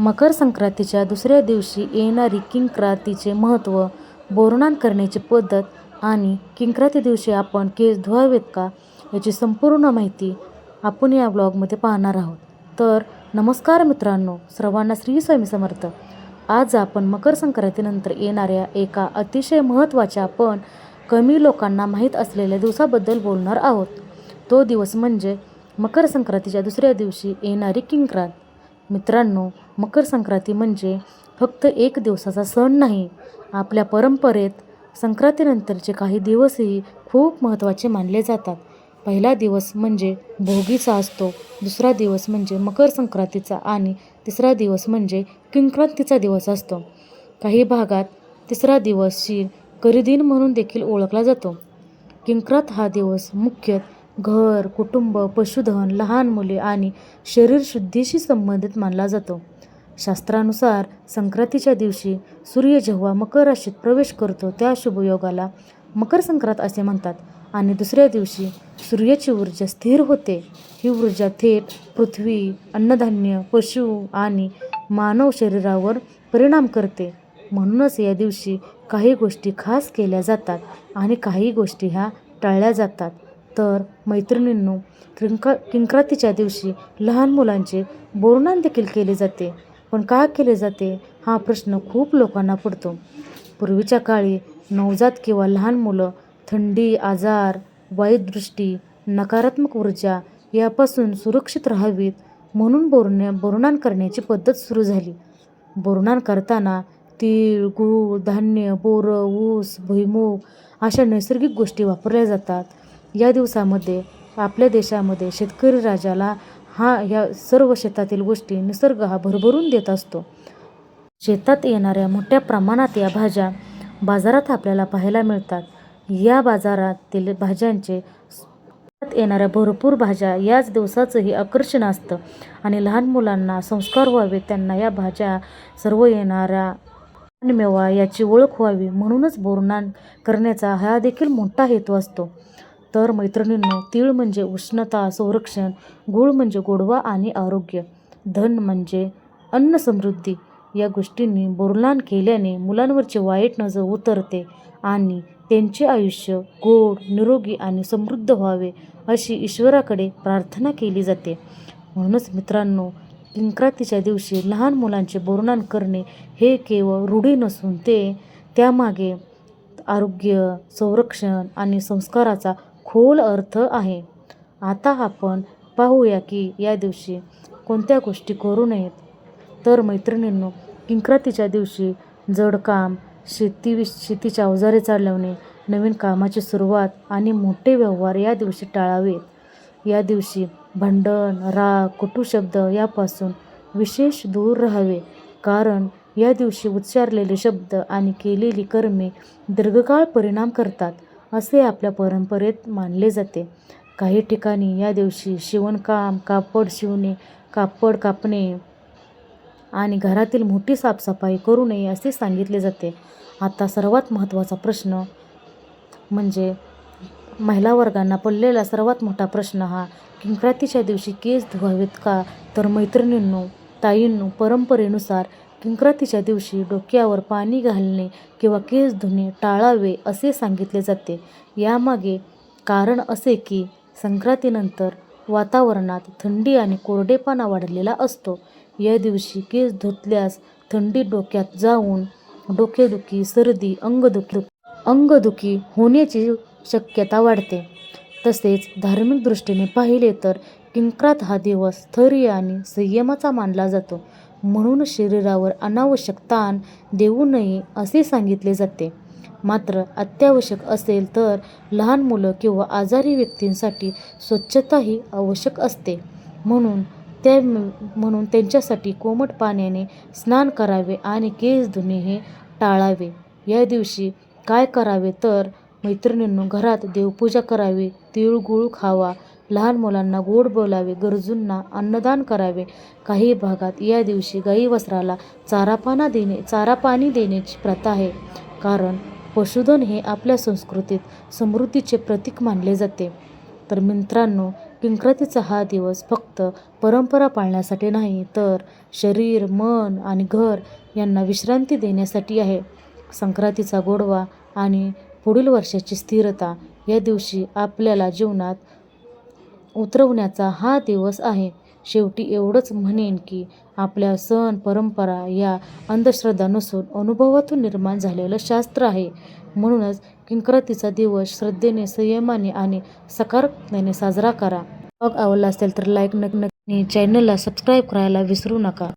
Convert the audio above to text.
मकर संक्रांतीच्या दुसऱ्या दिवशी येणारी किंक्रांतीचे महत्त्व बोरणान करण्याची पद्धत आणि किंक्रांती दिवशी आपण केस धुवावेत का याची संपूर्ण माहिती आपण या ब्लॉगमध्ये पाहणार आहोत. तर नमस्कार मित्रांनो सर्वांना श्री स्वामी समर्थ. आज आपण मकर संक्रांतीनंतर येणाऱ्या एका अतिशय महत्त्वाच्या पण कमी लोकांना माहीत असलेल्या दिवसाबद्दल बोलणार आहोत. तो दिवस म्हणजे मकर संक्रांतीच्या दुसऱ्या दिवशी येणारी किंक्रांत. मित्रांनो मकर संक्रांती म्हणजे फक्त एक दिवसाचा सण नाही आपल्या परंपरेत संक्रांतीनंतरचे काही दिवसही खूप महत्त्वाचे मानले जातात. पहिला दिवस म्हणजे भोगीचा असतो दुसरा दिवस म्हणजे मकर संक्रांतीचा आणि तिसरा दिवस म्हणजे किंक्रांतीचा दिवस असतो. काही भागात तिसरा दिवस शी करीदिन म्हणून देखील ओळखला जातो. किंक्रांत हा दिवस मुख्यत घर कुटुंब पशुधन लहान मुले आणि शरीरशुद्धीशी संबंधित मानला जातो. शास्त्रानुसार संक्रांतीच्या दिवशी सूर्य जेव्हा मकर राशीत प्रवेश करतो त्या शुभयोगाला मकर संक्रांत असे म्हणतात. आणि दुसऱ्या दिवशी सूर्याची ऊर्जा स्थिर होते. ही ऊर्जा थेट पृथ्वी अन्नधान्य पशु आणि मानव शरीरावर परिणाम करते. म्हणूनच या दिवशी काही गोष्टी खास केल्या जातात आणि काही गोष्टी ह्या टाळल्या जातात. तर मैत्रिणींनो किंका किंक्रांतीच्या दिवशी लहान मुलांचे बोरणान देखील केले जाते. पण का केले जाते हा प्रश्न खूप लोकांना पडतो. पूर्वीच्या काळी नवजात किंवा लहान मुलं थंडी आजार वाईट दृष्टी नकारात्मक ऊर्जा यापासून सुरक्षित राहावीत म्हणून बोरण्या बोरणान करण्याची पद्धत सुरू झाली. बोरणान करताना तीळ गूळ धान्य बोरं ऊस भुईमूग अशा नैसर्गिक गोष्टी वापरल्या जातात. या दिवसामध्ये आपल्या देशामध्ये शेतकरी राजाला हा या सर्व शेतातील गोष्टी निसर्ग हा भरभरून देत असतो. शेतात येणाऱ्या मोठ्या प्रमाणात या भाज्या बाजारात आपल्याला पाहायला मिळतात. या बाजारातील भाज्यांचे शेतात येणाऱ्या भरपूर भाज्या याच दिवसाचंही आकर्षण असतं आणि लहान मुलांना संस्कार व्हावे त्यांना या भाज्या सर्व येणाऱ्या मेवा याची ओळख व्हावी म्हणूनच बोरनान करण्याचा हा देखील मोठा हेतू असतो. तर मैत्रिणींनो तीळ म्हणजे उष्णता संरक्षण गूळ म्हणजे गोडवा आणि आरोग्य. धन म्हणजे अन्न समृद्धी. या गोष्टींनी बोरनान केल्याने मुलांवरचे वाईट नजर उतरते आणि त्यांचे आयुष्य गोड निरोगी आणि समृद्ध व्हावे अशी ईश्वराकडे प्रार्थना केली जाते. म्हणूनच मित्रांनो संक्रांतीच्या दिवशी लहान मुलांचे बोरनान करणे हे केवळ रूढी नसून ते त्यामागे आरोग्य संरक्षण आणि संस्काराचा खोल अर्थ आहे. आता आपण पाहूया की या दिवशी कोणत्या गोष्टी करू नयेत. तर मैत्रिणींनो किंक्रातीच्या दिवशी जड काम शेती शेतीच्या अवजारे चालवणे नवीन कामाची सुरुवात आणि मोठे व्यवहार या दिवशी टाळावेत. या दिवशी भांडण राग कुटुशब्द यापासून विशेष दूर राहावे. कारण या दिवशी उच्चारलेले शब्द आणि केलेली कर्मे दीर्घकाळ परिणाम करतात. असे आपल्या परंपरेत मानले जाते. काही ठिकाणी या दिवशी शिवणकाम कापड शिवणे कापड कापणे आणि घरातील मोठी साफसफाई करू नये असे सांगितले जाते. आता सर्वात महत्त्वाचा प्रश्न म्हणजे महिला वर्गांना पडलेला सर्वात मोठा प्रश्न हा किंक्रांतीच्या दिवशी केस धुवावेत का? तर मैत्रिणींनो ताईंनो परंपरेनुसार किंक्रातीच्या दिवशी डोक्यावर पाणी घालणे किंवा केस धुणे टाळावे असे सांगितले जाते. यामागे कारण असे की संक्रांतीनंतर वातावरणात थंडी आणि कोरडेपणा वाढलेला असतो. या दिवशी केस धुतल्यास थंडी डोक्यात जाऊन डोकेदुखी सर्दी अंगदुखी अंगदुखी होण्याची शक्यता वाढते. तसेच धार्मिक दृष्टीने पाहिले तर किंक्रात हा दिवस स्थैर्य आणि संयमाचा मानला जातो. म्हणून शरीरावर अनावश्यक ताण देऊ नये असे सांगितले जाते. मात्र अत्यावश्यक असेल तर लहान मुलं किंवा आजारी व्यक्तींसाठी स्वच्छता ही आवश्यक असते. म्हणून त्या म्हणून त्यांच्यासाठी कोमट पाण्याने स्नान करावे आणि केस धुणे हे टाळावे. या दिवशी काय करावे तर मैत्रिणींनो घरात देवपूजा करावी तिळगुळ खावा लहान मुलांना गोड बोलावे गरजूंना अन्नदान करावे. काही भागात या दिवशी गाई वस्त्राला चारापाना देणे चारापाणी देण्याची प्रथा आहे. कारण पशुधन हे आपल्या संस्कृतीत समृद्धीचे प्रतीक मानले जाते. तर मित्रांनो किंक्रातीचा हा दिवस फक्त परंपरा पाळण्यासाठी नाही तर शरीर मन आणि घर यांना विश्रांती देण्यासाठी आहे. संक्रांतीचा गोडवा आणि पुढील वर्षाची स्थिरता या दिवशी आपल्याला जीवनात उतरवण्याचा हा दिवस आहे. शेवटी एवढंच म्हणेन की आपल्या सण परंपरा या अंधश्रद्धा नसून अनुभवातून निर्माण झालेलं शास्त्र आहे. म्हणूनच किंकरातीचा दिवस श्रद्धेने संयमाने आणि सकारात्मकतेने साजरा करा. मग आवडला असेल तर लाईक नक्की चॅनलला सबस्क्राईब करायला विसरू नका.